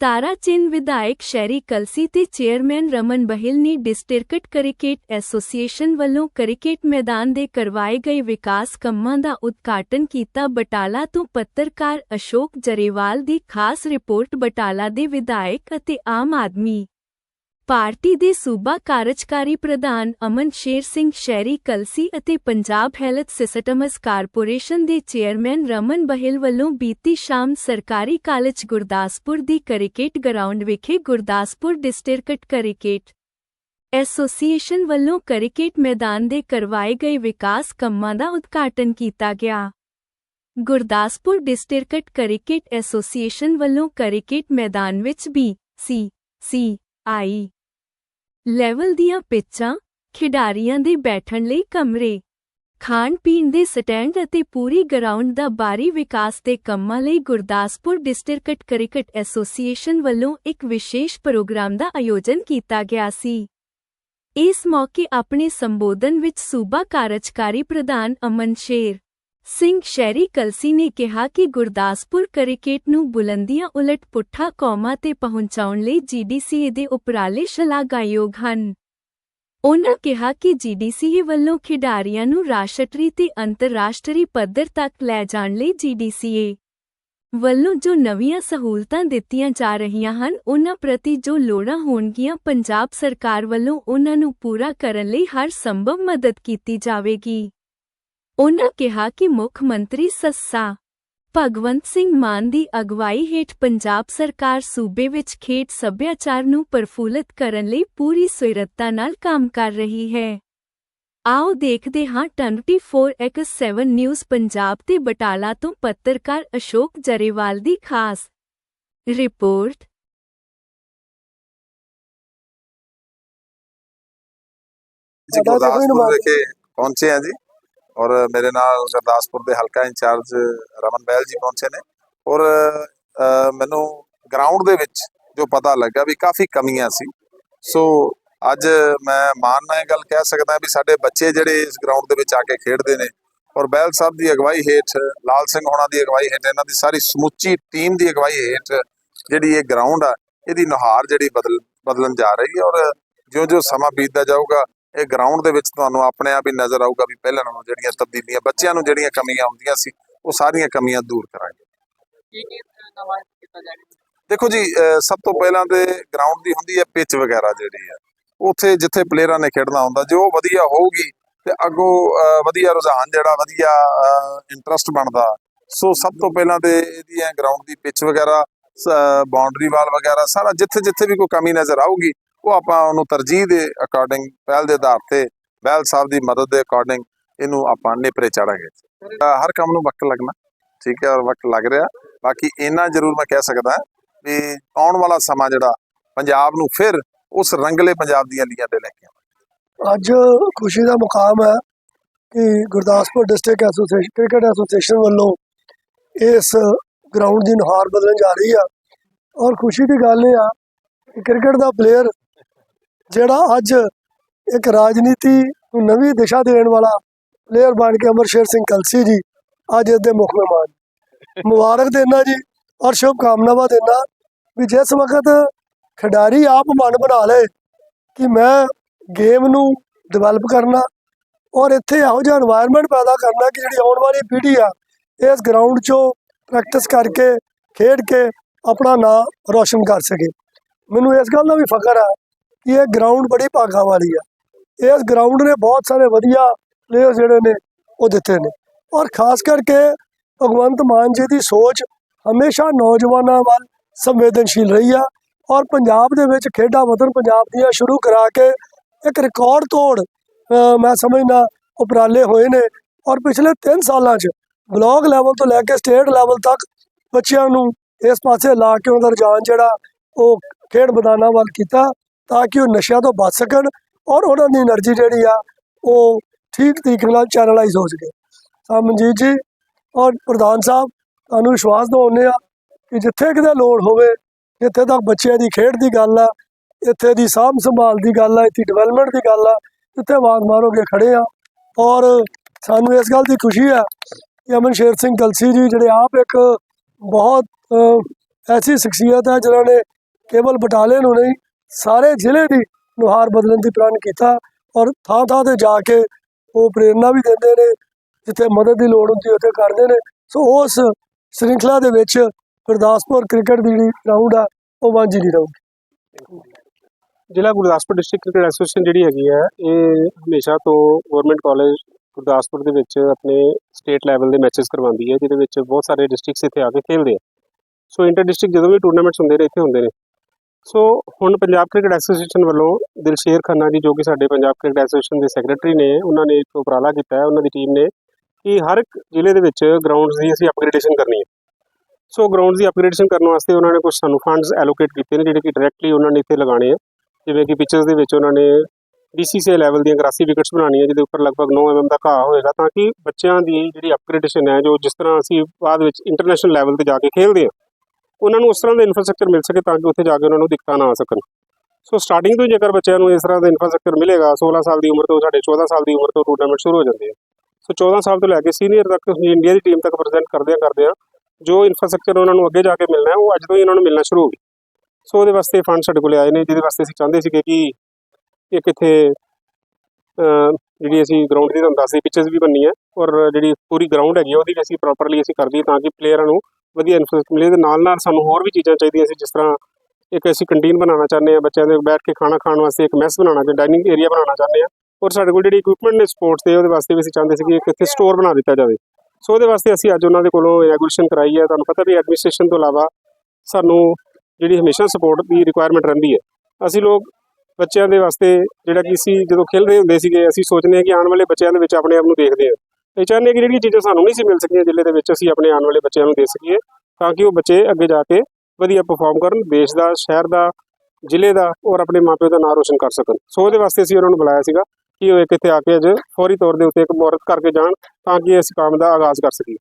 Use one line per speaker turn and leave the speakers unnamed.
ਤਾਰਾਚੰਦ ਵਿਧਾਇਕ ਸ਼ਹਿਰੀ ਕਲਸੀ ਤੇ ਚੇਅਰਮੈਨ ਰਮਨ ਬਹਿਲ ਨੇ ਡਿਸਟ੍ਰਿਕਟ ਕ੍ਰਿਕਟ ਐਸੋਸੀਏਸ਼ਨ ਵੱਲੋਂ ਕ੍ਰਿਕਟ ਮੈਦਾਨ ਦੇ ਕਰਵਾਏ ਗਏ ਵਿਕਾਸ ਕੰਮਾਂ ਦਾ ਉਦਘਾਟਨ ਕੀਤਾ ਬਟਾਲਾ ਤੋਂ ਪੱਤਰਕਾਰ ਅਸ਼ੋਕ ਜਰੇਵਾਲ ਦੀ ਖਾਸ ਰਿਪੋਰਟ ਬਟਾਲਾ ਦੇ ਵਿਧਾਇਕ ਅਤੇ ਆਮ ਆਦਮੀ ਪਾਰਟੀ ਦੇ ਸੂਬਾ ਕਾਰਜਕਾਰੀ ਪ੍ਰਧਾਨ ਅਮਨ ਸ਼ੇਰ ਸਿੰਘ ਸ਼ਹਿਰੀ ਕਲਸੀ ਅਤੇ ਪੰਜਾਬ ਹੈਲਥ ਸਿਸਟਮਸ ਕਾਰਪੋਰੇਸ਼ਨ ਦੇ ਚੇਅਰਮੈਨ ਰਮਨ ਬਹਿਲ ਵੱਲੋਂ ਬੀਤੀ ਸ਼ਾਮ ਸਰਕਾਰੀ ਕਾਲਜ ਗੁਰਦਾਸਪੁਰ ਦੀ ਕ੍ਰਿਕਟ ਗਰਾਊਂਡ ਵਿਖੇ ਗੁਰਦਾਸਪੁਰ ਡਿਸਟ੍ਰਿਕਟ ਕ੍ਰਿਕਟ ਐਸੋਸੀਏਸ਼ਨ ਵੱਲੋਂ ਕ੍ਰਿਕਟ ਮੈਦਾਨ ਦੇ ਕਰਵਾਏ ਗਏ ਵਿਕਾਸ ਕੰਮਾਂ ਦਾ ਉਦਘਾਟਨ ਕੀਤਾ ਗਿਆ। ਗੁਰਦਾਸਪੁਰ ਡਿਸਟ੍ਰਿਕਟ ਕ੍ਰਿਕਟ ਐਸੋਸੀਏਸ਼ਨ ਵੱਲੋਂ ਕ੍ਰਿਕਟ ਮੈਦਾਨ ਵਿੱਚ ਬੀ, ਸੀ ਸੀ, ਆਈ ਲੈਵਲ ਦੀਆਂ ਪਿੱਚਾਂ ਖਿਡਾਰੀਆਂ ਦੇ ਬੈਠਣ ਲਈ ਕਮਰੇ, ਖਾਣ ਪੀਣ ਦੇ ਸਟੈਂਡ ਅਤੇ ਪੂਰੀ ਗਰਾਊਂਡ ਦਾ ਬਾਰੀ ਵਿਕਾਸ ਦੇ ਕੰਮਾਂ ਲਈ ਗੁਰਦਾਸਪੁਰ ਡਿਸਟ੍ਰਿਕਟ ਕ੍ਰਿਕਟ ਐਸੋਸੀਏਸ਼ਨ ਵੱਲੋਂ ਇੱਕ ਵਿਸ਼ੇਸ਼ ਪ੍ਰੋਗਰਾਮ ਦਾ ਆਯੋਜਨ ਕੀਤਾ ਗਿਆ ਸੀ। ਇਸ ਮੌਕੇ ਆਪਣੇ ਸੰਬੋਧਨ ਵਿੱਚ ਸੂਬਾ ਕਾਰਜਕਾਰੀ ਪ੍ਰਧਾਨ ਅਮਨ ਸ਼ੇਰ ਸਿੰਘ ਸ਼ੈਰੀ ਕਲਸੀ ਨੇ ਕਿਹਾ ਕਿ ਗੁਰਦਾਸਪੁਰ ਕ੍ਰਿਕਟ ਨੂੰ ਬੁਲੰਦੀਆਂ ਉਲਟ ਪੁੱਠਾ ਕੌਮਾਂ ਤੇ ਪਹੁੰਚਾਉਣ ਲਈ ਜੀਡੀਸੀਏ ਦੇ ਉਪਰਾਲੇ ਸ਼ਲਾਘਾਯੋਗ ਹਨ। ਉਨ੍ਹਾਂ ਕਿਹਾ ਕਿ ਜੀਡੀਸੀਏ ਵੱਲੋਂ ਖਿਡਾਰੀਆਂ ਨੂੰ ਰਾਸ਼ਟਰੀ ਤੇ ਅੰਤਰਰਾਸ਼ਟਰੀ ਪੱਧਰ ਤੱਕ ਲੈ ਜਾਣ ਲਈ ਜੀਡੀਸੀਏ ਵੱਲੋਂ ਜੋ ਨਵੀਆਂ ਸਹੂਲਤਾਂ ਦਿੱਤੀਆਂ ਜਾ ਰਹੀਆਂ ਹਨ, ਉਨ੍ਹਾਂ ਪ੍ਰਤੀ ਜੋ ਲੋੜਾਂ ਹੋਣਗੀਆਂ, ਪੰਜਾਬ ਸਰਕਾਰ ਵੱਲੋਂ ਉਹਨਾਂ ਨੂੰ ਪੂਰਾ ਕਰਨ ਲਈ ਹਰ ਸੰਭਵ ਮਦਦ ਕੀਤੀ ਜਾਵੇਗੀ। ਉਨ੍ਹਾਂ ਕਿਹਾ ਕਿ ਮੁੱਖ ਮੰਤਰੀ ਸੱਸਾ ਭਗਵੰਤ ਸਿੰਘ ਮਾਨ ਦੀ ਅਗਵਾਈ ਹੇਠ ਪੰਜਾਬ ਸਰਕਾਰ ਸੂਬੇ ਵਿੱਚ ਖੇਡ ਸੱਭਿਆਚਾਰ ਨੂੰ ਪ੍ਰਫੁੱਲਤ ਕਰਨ ਲਈ ਪੂਰੀ ਸੁਇਰਤਾ ਨਾਲ ਕੰਮ ਕਰ ਰਹੀ ਹੈ। ਆਓ ਦੇਖਦੇ ਹਾਂ 24x7 ਨਿਊਜ਼ ਪੰਜਾਬ ਤੇ ਬਟਾਲਾ ਤੋਂ ਪੱਤਰਕਾਰ ਅਸ਼ੋਕ ਜਰੇਵਾਲ ਦੀ ਖਾਸ ਰਿਪੋਰਟ।
ਜੀ ਗੁਰਦਾਸਪੁਰ ਵਿਖੇ ਪਹੁੰਚੇ ਆ ਜੀ। ਔਰ ਮੇਰੇ ਨਾਲ ਗੁਰਦਾਸਪੁਰ ਦੇ ਹਲਕਾ ਇੰਚਾਰਜ ਰਮਨ ਬੈਲ ਜੀ ਪਹੁੰਚੇ ਨੇ। ਔਰ ਮੈਨੂੰ ਗਰਾਊਂਡ ਦੇ ਵਿੱਚ ਜੋ ਪਤਾ ਲੱਗਾ ਵੀ ਕਾਫੀ ਕਮੀਆਂ ਸੀ। ਸੋ, ਅੱਜ ਮੈਂ ਮਾਣ ਨਾਲ ਇਹ ਗੱਲ ਕਹਿ ਸਕਦਾ ਵੀ ਸਾਡੇ ਬੱਚੇ ਜਿਹੜੇ ਇਸ ਗਰਾਊਂਡ ਦੇ ਵਿੱਚ ਆ ਕੇ ਖੇਡਦੇ ਨੇ, ਔਰ ਬੈਲ ਸਾਹਿਬ ਦੀ ਅਗਵਾਈ ਹੇਠ, ਲਾਲ ਸਿੰਘ ਹੋਣਾ ਦੀ ਅਗਵਾਈ ਹੇਠ, ਇਹਨਾਂ ਦੀ ਸਾਰੀ ਸਮੁੱਚੀ ਟੀਮ ਦੀ ਅਗਵਾਈ ਹੇਠ ਜਿਹੜੀ ਇਹ ਗਰਾਊਂਡ ਆ, ਇਹਦੀ ਨੁਹਾਰ ਜਿਹੜੀ ਬਦਲ, ਬਦਲਣ ਜਾ ਰਹੀ ਹੈ। ਔਰ, ਜਿਉਂ-ਜਿਉਂ ਸਮਾਂ ਬੀਤਦਾ ਜਾਊਗਾ ਇਹ ਗਰਾਊਂਡ ਦੇ ਵਿੱਚ ਤੁਹਾਨੂੰ ਆਪਣੇ ਆਪ ਹੀ ਨਜ਼ਰ ਆਊਗਾ ਵੀ ਪਹਿਲਾਂ ਨਾਲੋਂ ਜਿਹੜੀਆਂ ਤਬਦੀਲੀਆਂ ਬੱਚਿਆਂ ਨੂੰ ਜਿਹੜੀਆਂ ਕਮੀਆਂ ਹੁੰਦੀਆਂ ਸੀ ਉਹ ਸਾਰੀਆਂ ਕਮੀਆਂ ਦੂਰ ਕਰਾਂਗੇ। ਦੇਖੋ ਜੀ ਸਭ ਤੋਂ ਪਹਿਲਾਂ ਤੇ ਗਰਾਊਂਡ ਦੀ ਹੁੰਦੀ ਹੈ ਪਿਚ ਵਗੈਰਾ ਜਿਹੜੀ ਹੈ। ਉੱਥੇ ਜਿੱਥੇ ਪਲੇਅਰਾਂ ਨੇ ਖੇਡਣਾ ਹੁੰਦਾ ਜੇ ਉਹ ਵਧੀਆ ਹੋਊਗੀ ਤੇ ਅੱਗੋਂ ਵਧੀਆ ਰੁਝਾਨ ਜਿਹੜਾ ਵਧੀਆ ਇੰਟਰਸਟ ਬਣਦਾ। ਸੋ ਸਭ ਤੋਂ ਪਹਿਲਾਂ ਤੇ ਇਹਦੀਆਂ ਗਰਾਊਂਡ ਦੀ ਪਿਚ ਵਗੈਰਾ ਬਾਉਂਡਰੀ ਵਾਲ ਵਗੈਰਾ ਸਾਰਾ ਜਿੱਥੇ ਜਿੱਥੇ ਵੀ ਕੋਈ ਕਮੀ ਨਜ਼ਰ ਆਊਗੀ ਉਹ ਆਪਾਂ ਉਹਨੂੰ ਤਰਜੀਹ ਦੇ ਅਕੋਰਡਿੰਗ ਪਹਿਲ ਦੇ ਆਧਾਰ ਤੇ ਬੈਲ ਸਾਹਿਬ ਦੀ ਮਦਦ ਦੇ ਅਕੋਰਡਿੰਗ ਇਹਨੂੰ ਆਪਾਂ ਨੇਪਰੇ ਚਾੜਾਂਗੇ। ਹਰ ਕੰਮ ਨੂੰ ਵਕਤ ਲੱਗਣਾ, ਠੀਕ ਹੈ, ਔਰ ਵਕਤ ਲੱਗ ਰਿਹਾ। ਬਾਕੀ ਇੰਨਾ ਜ਼ਰੂਰ ਮੈਂ ਕਹਿ ਸਕਦਾ ਵੀ ਆਉਣ ਵਾਲਾ ਸਮਾਂ ਜਿਹੜਾ ਪੰਜਾਬ ਨੂੰ ਫਿਰ ਉਸ ਰੰਗਲੇ ਪੰਜਾਬ ਦੀਆਂ ਲੀਆਂ ਤੇ ਲੈ ਕੇ ਆਉਣਾ।
ਅੱਜ ਖੁਸ਼ੀ ਦਾ ਮੁਕਾਮ ਹੈ ਕਿ Gurdaspur district association cricket association ਵੱਲੋਂ ਇਸ ਗਰਾਊਂਡ ਦੀ ਨੁਹਾਰ ਬਦਲਣ ਜਾ ਰਹੀ ਆ। ਔਰ ਖੁਸ਼ੀ ਦੀ ਗੱਲ ਇਹ ਆ ਕਿ ਕ੍ਰਿਕਟ ਦਾ ਪਲੇਅਰ ਜਿਹੜਾ ਅੱਜ ਇੱਕ ਰਾਜਨੀਤੀ ਨੂੰ ਨਵੀਂ ਦਿਸ਼ਾ ਦੇਣ ਵਾਲਾ ਪਲੇਅਰ ਬਣ ਕੇ ਅਮਰ ਸ਼ੇਰ ਸਿੰਘ ਕਲਸੀ ਜੀ ਅੱਜ ਇਸ ਦੇ ਮੁੱਖ ਮਹਿਮਾਨ ਮੁਬਾਰਕ ਦੇਣਾ ਜੀ ਔਰ ਸ਼ੁਭ ਕਾਮਨਾਵਾਂ ਦੇਣਾ ਵੀ ਜਿਸ ਵਕਤ ਖਿਡਾਰੀ ਆਪ ਮਨ ਬਣਾ ਲਏ ਕਿ ਮੈਂ ਗੇਮ ਨੂੰ ਡਿਵੈਲਪ ਕਰਨਾ ਔਰ ਇੱਥੇ ਇਹੋ ਜਿਹਾ এনवायरमेंट ਪੈਦਾ ਕਰਨਾ ਕਿ ਜਿਹੜੀ ਆਉਣ ਵਾਲੀ ਪੀੜ੍ਹੀ ਆ, ਇਸ ਗਰਾਊਂਡ 'ਚੋਂ ਪ੍ਰੈਕਟਿਸ ਕਰਕੇ, ਖੇਡ ਕੇ ਆਪਣਾ ਨਾਮ ਰੋਸ਼ਨ ਕਰ ਸਕੇ। ਮੈਨੂੰ ਇਸ ਗੱਲ ਦਾ ਵੀ ਫਖਰ ਆ ਕਿ ਇਹ ਗਰਾਊਂਡ ਬੜੀ ਭਾਗਾਂ ਵਾਲੀ ਆ। ਇਸ ਗਰਾਊਂਡ ਨੇ ਬਹੁਤ ਸਾਰੇ ਵਧੀਆ ਪਲੇਅਰ ਜਿਹੜੇ ਨੇ, ਉਹ ਦਿੱਤੇ ਨੇ। ਔਰ ਖਾਸ ਕਰਕੇ ਭਗਵੰਤ ਮਾਨ ਜੀ ਦੀ ਸੋਚ ਹਮੇਸ਼ਾ ਨੌਜਵਾਨਾਂ ਵੱਲ ਸੰਵੇਦਨਸ਼ੀਲ ਰਹੀ ਆ। ਔਰ ਪੰਜਾਬ ਦੇ ਵਿੱਚ ਖੇਡਾਂ ਵਤਨ ਪੰਜਾਬ ਦੀਆਂ ਸ਼ੁਰੂ ਕਰਾ ਕੇ ਇੱਕ ਰਿਕਾਰਡ ਤੋੜ ਮੈਂ ਸਮਝਦਾ ਉਪਰਾਲੇ ਹੋਏ ਨੇ। ਔਰ ਪਿਛਲੇ 3 ਸਾਲਾਂ 'ਚ ਬਲਾਕ ਲੈਵਲ ਤੋਂ ਲੈ ਕੇ ਸਟੇਟ ਲੈਵਲ ਤੱਕ ਬੱਚਿਆਂ ਨੂੰ ਇਸ ਪਾਸੇ ਲਾ ਕੇ ਉਹਨਾਂ ਦਾ ਰੁਝਾਨ ਜਿਹੜਾ ਉਹ ਖੇਡ ਮੈਦਾਨਾਂ ਵੱਲ ਕੀਤਾ। ਤਾਂ ਕਿ ਉਹ ਨਸ਼ਿਆਂ ਤੋਂ ਬਚ ਸਕਣ ਔਰ ਉਹਨਾਂ ਦੀ એનર્ਜੀ ਜਿਹੜੀ ਆ ਉਹ ਠੀਕ ਤਰੀਕੇ ਨਾਲ ਚੈਨਲਾਈਜ਼ ਹੋ ਸਕੇ। ਤਾਂ ਮਨਜੀਤ ਜੀ ਔਰ ਪ੍ਰਧਾਨ ਸਾਹਿਬ, ਤੁਹਾਨੂੰ ਵਿਸ਼ਵਾਸ ਦਿਵਾਉਂਦੇ ਆ ਕਿ ਜਿੱਥੇ ਕਿਤੇ ਲੋੜ ਹੋਵੇ, ਜਿੱਥੇ ਤੱਕ ਬੱਚਿਆਂ ਦੀ ਖੇਡ ਦੀ ਗੱਲ ਆ, ਇੱਥੇ ਦੀ ਸਾਂਭ ਸੰਭਾਲ ਦੀ ਗੱਲ ਆ, ਇੱਥੇ ਡਿਵੈਲਪਮੈਂਟ ਦੀ ਗੱਲ ਆ ਇੱਥੇ ਆਵਾਜ਼ ਮਾਰੋਗੇ ਖੜੇ ਆ। ਔਰ ਸਾਨੂੰ ਇਸ ਗੱਲ ਦੀ ਖੁਸ਼ੀ ਆ ਕਿ ਅਮਨ ਸ਼ੇਰ ਸਿੰਘ ਗਲਸੀ ਜੀ ਜਿਹੜੇ ਆਪ ਇੱਕ ਬਹੁਤ ਐਸੀ ਸ਼ਖਸੀਅਤ ਹੈ ਜਿਨ੍ਹਾਂ ਨੇ ਕੇਵਲ ਬਟਾਲੇ ਨੂੰ ਨਹੀਂ ਸਾਰੇ ਜ਼ਿਲ੍ਹੇ ਦੀ ਨੁਹਾਰ ਬਦਲਣ ਦੀ ਪ੍ਰਣ ਕੀਤਾ ਔਰ ਥਾਂ ਥਾਂ ਤੇ ਜਾ ਕੇ ਉਹ ਪ੍ਰੇਰਣਾ ਵੀ ਦਿੰਦੇ ਨੇ, ਜਿੱਥੇ ਮਦਦ ਦੀ ਲੋੜ ਹੁੰਦੀ ਉੱਥੇ ਕਰਦੇ ਨੇ। ਸੋ ਉਸ ਸ਼੍ਰਿੰਖਲਾ ਦੇ ਵਿੱਚ ਗੁਰਦਾਸਪੁਰ ਕ੍ਰਿਕਟ ਦੀ ਜਿਹੜੀ ਗਰਾਊਂਡ ਆ, ਉਹ ਵਾਂਝੀ ਨਹੀਂ ਰਹੂਗੀ।
ਜ਼ਿਲ੍ਹਾ ਗੁਰਦਾਸਪੁਰ ਡਿਸਟ੍ਰਿਕਟ ਕ੍ਰਿਕਟ ਐਸੋਸੀਏਸ਼ਨ ਜਿਹੜੀ ਹੈਗੀ ਹੈ ਇਹ ਹਮੇਸ਼ਾ ਤੋਂ ਗਵਰਨਮੈਂਟ ਕਾਲਜ ਗੁਰਦਾਸਪੁਰ ਦੇ ਵਿੱਚ ਆਪਣੇ ਸਟੇਟ ਲੈਵਲ ਦੇ ਮੈਚਸ ਕਰਵਾਉਂਦੀ ਹੈ, ਜਿਹਦੇ ਵਿੱਚ ਬਹੁਤ ਸਾਰੇ ਡਿਸਟ੍ਰਿਕਟਸ ਇੱਥੇ ਆ ਕੇ ਖੇਡਦੇ ਆ। ਸੋ ਇੰਟਰ ਡਿਸਟ੍ਰਿਕਟ ਜਦੋਂ ਵੀ ਟੂਰਨਾਮੈਂਟਸ ਹੁੰਦੇ ਨੇ, ਇੱਥੇ ਹੁੰਦੇ ਨੇ। ਸੋ ਹੁਣ ਪੰਜਾਬ ਕ੍ਰਿਕਟ ਐਸੋਸੀਏਸ਼ਨ ਵੱਲੋਂ ਦਿਲਸ਼ੇਰ ਖੰਨਾ ਜੀ ਜੋ ਕਿ ਸਾਡੇ ਪੰਜਾਬ ਕ੍ਰਿਕਟ ਐਸੋਸੀਏਸ਼ਨ ਦੇ ਸੈਕਟਰੀ ਨੇ, ਉਹਨਾਂ ਨੇ ਇੱਕ ਉਪਰਾਲਾ ਕੀਤਾ ਹੈ, ਉਹਨਾਂ ਦੀ ਟੀਮ ਨੇ ਕਿ ਹਰ ਇੱਕ ਜ਼ਿਲ੍ਹੇ ਦੇ ਵਿੱਚ ਗਰਾਊਂਡਸ ਦੀ ਅਸੀਂ ਅਪਗ੍ਰੇਡੇਸ਼ਨ ਕਰਨੀ ਹੈ। ਸੋ ਗਰਾਊਂਡਸ ਦੀ ਅਪਗ੍ਰੇਡੇਸ਼ਨ ਕਰਨ ਵਾਸਤੇ ਉਹਨਾਂ ਨੇ ਕੁਝ ਸਾਨੂੰ ਫੰਡਸ ਐਲੋਕੇਟ ਕੀਤੇ ਨੇ, ਜਿਹੜੇ ਕਿ ਡਾਇਰੈਕਟਲੀ ਉਹਨਾਂ ਨੇ ਇੱਥੇ ਲਗਾਉਣੇ ਆ। ਜਿਵੇਂ ਕਿ ਪਿਚਰਸ ਦੇ ਵਿੱਚ ਉਹਨਾਂ ਨੇ BCCI ਲੈਵਲ ਦੀਆਂ ਗ੍ਰਾਸੀ ਵਿਕਟਸ ਬਣਾਉਣੀਆਂ, ਜਿਹਦੇ ਉੱਪਰ ਲਗਭਗ 9 mm ਦਾ ਘਾਹ ਹੋਏਗਾ, ਤਾਂ ਕਿ ਬੱਚਿਆਂ ਦੀ ਜਿਹੜੀ ਅਪਗ੍ਰੇਡੇਸ਼ਨ ਹੈ, ਜੋ ਜਿਸ ਤਰ੍ਹਾਂ ਅਸੀਂ ਬਾਅਦ ਵਿੱਚ ਇੰਟਰਨੈਸ਼ਨਲ ਲੈਵਲ ਤੇ ਜਾ ਕੇ ਖੇਡਦੇ ਹਾਂ ਉਹਨਾਂ ਨੂੰ ਉਸ ਤਰ੍ਹਾਂ ਦਾ ਇਨਫਰਾਸਟ੍ਰਕਚਰ ਮਿਲ ਸਕੇ ਤਾਂ ਕਿ ਉੱਥੇ ਜਾ ਕੇ ਉਹਨਾਂ ਨੂੰ ਦਿੱਕਤਾਂ ਨਾ ਆ ਸਕਣ। ਸੋ ਸਟਾਰਟਿੰਗ ਤੋਂ ਹੀ ਜੇਕਰ ਬੱਚਿਆਂ ਨੂੰ ਇਸ ਤਰ੍ਹਾਂ ਦਾ ਇਨਫਰਾਸਟ੍ਰਕਚਰ ਮਿਲੇਗਾ 16 ਸਾਲ ਦੀ ਉਮਰ ਤੋਂ ਸਾਡੇ 14 ਸਾਲ ਦੀ ਉਮਰ ਤੋਂ ਟੂਰਨਾਮੈਂਟ ਸ਼ੁਰੂ ਹੋ ਜਾਂਦੇ ਆ। ਸੋ 14 ਸਾਲ ਤੋਂ ਲੈ ਕੇ ਸੀਨੀਅਰ ਤੱਕ ਇੰਡੀਆ ਦੀ ਟੀਮ ਤੱਕ ਪ੍ਰੈਜ਼ੈਂਟ ਕਰਦੇ ਆ ਕਰਦੇ ਆ। ਜੋ ਇਨਫਰਾਸਟ੍ਰਕਚਰ ਉਹਨਾਂ ਨੂੰ ਅੱਗੇ ਜਾ ਕੇ ਮਿਲਣਾ ਹੈ ਉਹ ਅੱਜ ਤੋਂ ਹੀ ਉਹਨਾਂ ਨੂੰ ਮਿਲਣਾ ਸ਼ੁਰੂ ਹੋ ਗਿਆ ਸੋ ਉਹਦੇ ਵਾਸਤੇ ਫੰਡ ਸਾਡੇ ਕੋਲ ਆਏ ਨੇ ਜਿਹਦੇ ਵਾਸਤੇ ਅਸੀਂ ਚਾਹੁੰਦੇ ਸੀਗੇ ਕਿ ਇੱਕ ਇੱਥੇ ਜਿਹੜੀ ਅਸੀਂ ਗਰਾਊਂਡ ਦੀ ਤੁਹਾਨੂੰ ਦੱਸਦੇ ਪਿਚਸ ਵੀ ਬਣਨੀ ਹੈ ਔਰ ਜਿਹੜੀ ਪੂਰੀ ਗਰਾਊਂਡ ਹੈਗੀ ਆ, ਉਹਦੀ ਵੀ ਅਸੀਂ ਪ੍ਰੋਪਰਲੀ ਅਸੀਂ ਕਰਦੀ ਤਾਂ ਕਿ ਪਲੇਅਰਾਂ ਨੂੰ ਵਧੀਆ ਇਨਫਰਾਸਟ੍ਰਕਚਰ ਮਿਲੇ ਤੇ ਨਾਲ ਨਾਲ ਸਾਨੂੰ ਹੋਰ ਵੀ ਚੀਜ਼ਾਂ ਚਾਹੀਦੀਆਂ ਸੀ, ਜਿਸ ਤਰ੍ਹਾਂ ਇੱਕ ਅਸੀਂ ਕੰਟੀਨ ਬਣਾਉਣਾ ਚਾਹੁੰਦੇ ਹਾਂ, ਬੱਚਿਆਂ ਦੇ ਬੈਠ ਕੇ ਖਾਣਾ ਖਾਣ ਵਾਸਤੇ ਇੱਕ ਮੈਸ ਬਣਾਉਣਾ ਚਾਹੁੰਦੇ ਡਾਈਨਿੰਗ ਏਰੀਆ ਬਣਾਉਣਾ ਚਾਹੁੰਦੇ ਹਾਂ। ਔਰ ਸਾਡੇ ਕੋਲ ਜਿਹੜੀ ਇਕਵਿਪਮੈਂਟ ਨੇ ਸਪੋਰਟਸ ਦੇ, ਉਹਦੇ ਵਾਸਤੇ ਵੀ ਅਸੀਂ ਚਾਹੁੰਦੇ ਸੀ ਕਿ ਇੱਕ ਇੱਥੇ ਸਟੋਰ ਬਣਾ ਦਿੱਤਾ ਜਾਵੇ। ਸੋ ਉਹਦੇ ਵਾਸਤੇ ਅਸੀਂ ਅੱਜ ਉਹਨਾਂ ਦੇ ਕੋਲੋਂ ਰੈਗੂਲੇਸ਼ਨ ਕਰਾਈ ਹੈ। ਤੁਹਾਨੂੰ ਪਤਾ ਵੀ ਐਡਮਿਨਿਸਟ੍ਰੇਸ਼ਨ ਤੋਂ ਇਲਾਵਾ ਸਾਨੂੰ ਜਿਹੜੀ ਹਮੇਸ਼ਾ ਸਪੋਰਟ ਦੀ ਰਿਕੁਆਇਰਮੈਂਟ ਰਹਿੰਦੀ ਹੈ। ਅਸੀਂ ਲੋਕ ਬੱਚਿਆਂ ਦੇ ਵਾਸਤੇ ਜਿਹੜਾ ਕਿ ਅਸੀਂ ਜਦੋਂ ਖੇਡਦੇ ਹੁੰਦੇ ਸੀਗੇ, ਅਸੀਂ ਸੋਚਦੇ ਹਾਂ ਕਿ ਆਉਣ ਵਾਲੇ ਬੱਚਿਆਂ ਦੇ ਵਿੱਚ ਆਪਣੇ ਆਪ ਨੂੰ ਦੇਖਦੇ ਹਾਂ। ਇਹ ਚਾਹੁੰਦੇ ਹਾਂ ਕਿ ਜਿਹੜੀਆਂ ਚੀਜ਼ਾਂ ਸਾਨੂੰ ਨਹੀਂ ਸੀ ਮਿਲ ਸਕੀਆਂ ਜ਼ਿਲ੍ਹੇ ਦੇ ਵਿੱਚ, ਅਸੀਂ ਆਪਣੇ ਆਉਣ ਵਾਲੇ ਬੱਚਿਆਂ ਨੂੰ ਦੇ ਸਕੀਏ ਤਾਂ ਕਿ ਉਹ ਬੱਚੇ ਅੱਗੇ ਜਾ ਕੇ ਵਧੀਆ ਪਰਫਾਰਮ ਕਰਨ, ਦੇਸ਼ ਦਾ, ਸ਼ਹਿਰ ਦਾ, ਜ਼ਿਲ੍ਹੇ ਦਾ ਔਰ ਆਪਣੇ ਮਾਪਿਓ ਦਾ ਨਾਮ ਰੋਸ਼ਨ ਕਰ ਸਕਣ। ਸੋ ਉਹਦੇ ਵਾਸਤੇ ਅਸੀਂ ਉਹਨਾਂ ਨੂੰ ਬੁਲਾਇਆ ਸੀਗਾ ਕਿ ਉਹ ਇੱਕ ਇੱਥੇ ਆ ਕੇ ਅੱਜ ਫੌਰੀ ਤੌਰ ਦੇ ਉੱਤੇ ਇੱਕ ਮੁਹਰਤ ਕਰਕੇ ਜਾਣ ਤਾਂ ਕਿ ਇਸ ਕੰਮ ਦਾ ਆਗਾਜ਼ ਕਰ ਸਕੀਏ।